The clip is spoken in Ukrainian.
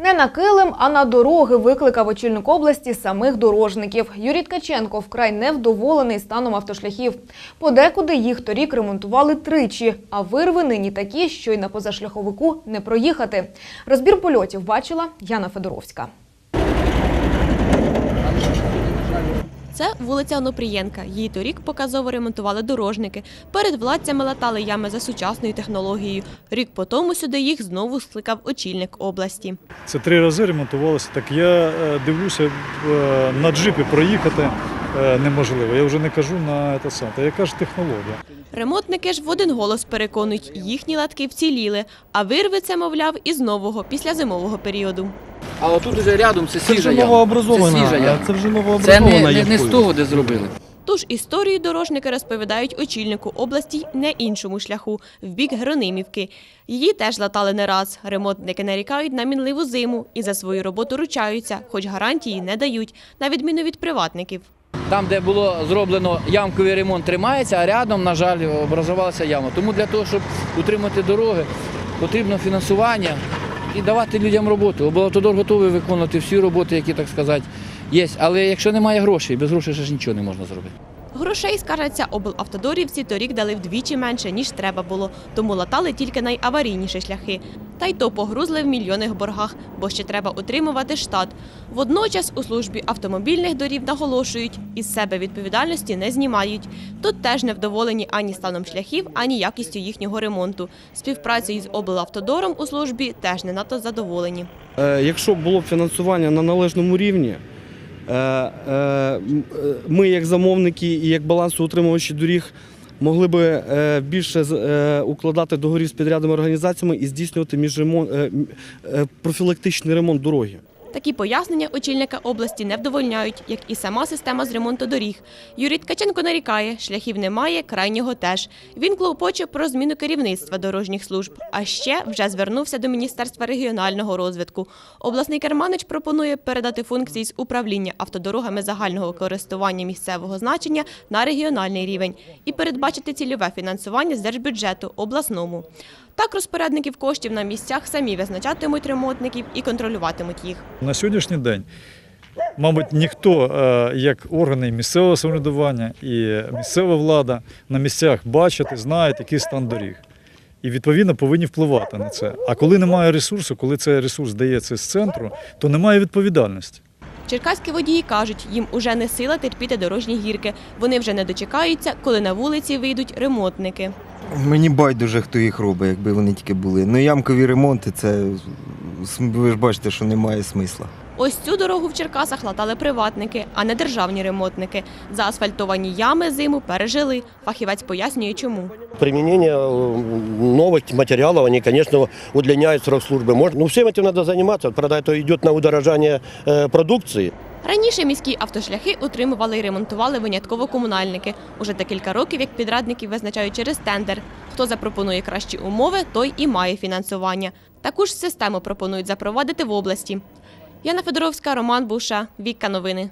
Не на килим, а на дороги викликав очільник області самих дорожників. Юрій Ткаченко вкрай невдоволений станом автошляхів. Подекуди їх торік ремонтували тричі, а вирви нині такі, що й на позашляховику не проїхати. Розбір польотів бачила Яна Федоровська. Це вулиця Онопрієнка. Її торік показово ремонтували дорожники. Перед владцями латали ями за сучасною технологією. Рік по тому сюди їх знову скликав очільник області. Це три рази ремонтувалося. Так я е, дивлюся, е, на джипі проїхати е, неможливо. Я вже не кажу на те саме. Яка ж технологія? Ремонтники ж в один голос переконують, їхні латки вціліли, а вирви це, мовляв, із нового після зимового періоду. А отут уже рядом це вже яма. новообразована. Це яма. Це вже Це новообразована не, не, не з того, де зробили. Тож історію дорожники розповідають очільнику області не іншому шляху в бік Геронимівки. Її теж латали не раз. Ремонтники нарікають на мінливу зиму і за свою роботу ручаються, хоч гарантії не дають, на відміну від приватників. Там, де було зроблено ямковий ремонт, тримається, а рядом, на жаль, образувалася яма. Тому для того, щоб утримати дороги, потрібно фінансування і давати людям роботу. Облавтодор готовий виконувати всі роботи, які, так сказати, є. Але якщо немає грошей, без грошей ж нічого не можна зробити. Грошей, скаржаться облавтодорівці, торік дали вдвічі менше, ніж треба було, тому латали тільки найаварійніші шляхи. Та й то погрузли в мільйонних боргах, бо ще треба утримувати штат. Водночас у службі автомобільних дорів наголошують, із себе відповідальності не знімають. Тут теж невдоволені ані станом шляхів, ані якістю їхнього ремонту. Співпрацею з облавтодором у службі теж не надто задоволені. Е, Якщо було б фінансування на належному рівні, е, е, ми, як замовники і як балансоутримувачі доріг, могли би е, більше е, укладати договорів з підрядними організаціями і здійснювати міжремон- е, м, е, профілактичний ремонт дороги. Такі пояснення очільника області не вдовольняють, як і сама система з ремонту доріг. Юрій Ткаченко нарікає, шляхів немає, крайнього теж. Він клопоче про зміну керівництва дорожніх служб, а ще вже звернувся до Міністерства регіонального розвитку. Обласний керманич пропонує передати функції з управління автодорогами загального користування місцевого значення на регіональний рівень і передбачити цільове фінансування з держбюджету обласному. Так розпорядників коштів на місцях самі визначатимуть ремонтників і контролюватимуть їх. На сьогоднішній день, мабуть, ніхто, е, як органи місцевого самоврядування і місцева влада на місцях бачать і знають, який стан доріг. І відповідно повинні впливати на це. А коли немає ресурсу, коли цей ресурс дається з центру, то немає відповідальності. Черкаські водії кажуть, їм уже не сила терпіти дорожні гірки. Вони вже не дочекаються, коли на вулиці вийдуть ремонтники. Мені байдуже, хто їх робить, якби вони тільки були. Ну, ямкові ремонти, це ви ж бачите, що немає смисла. Ось цю дорогу в Черкасах латали приватники, а не державні ремонтники. Заасфальтовані ями зиму пережили. Фахівець пояснює, чому. Применение э, новых материалов, они, конечно, удлиняют срок службы. Можно, ну, всем этим надо заниматься. Правда, это идет на удорожание э, продукции. Раніше міські автошляхи утримували і ремонтували винятково комунальники. Уже декілька років як підрадників визначають через тендер. Хто запропонує кращі умови, той і має фінансування. Таку ж систему пропонують запровадити в області. Яна Федоровська, Роман Буша, Вікка Новини.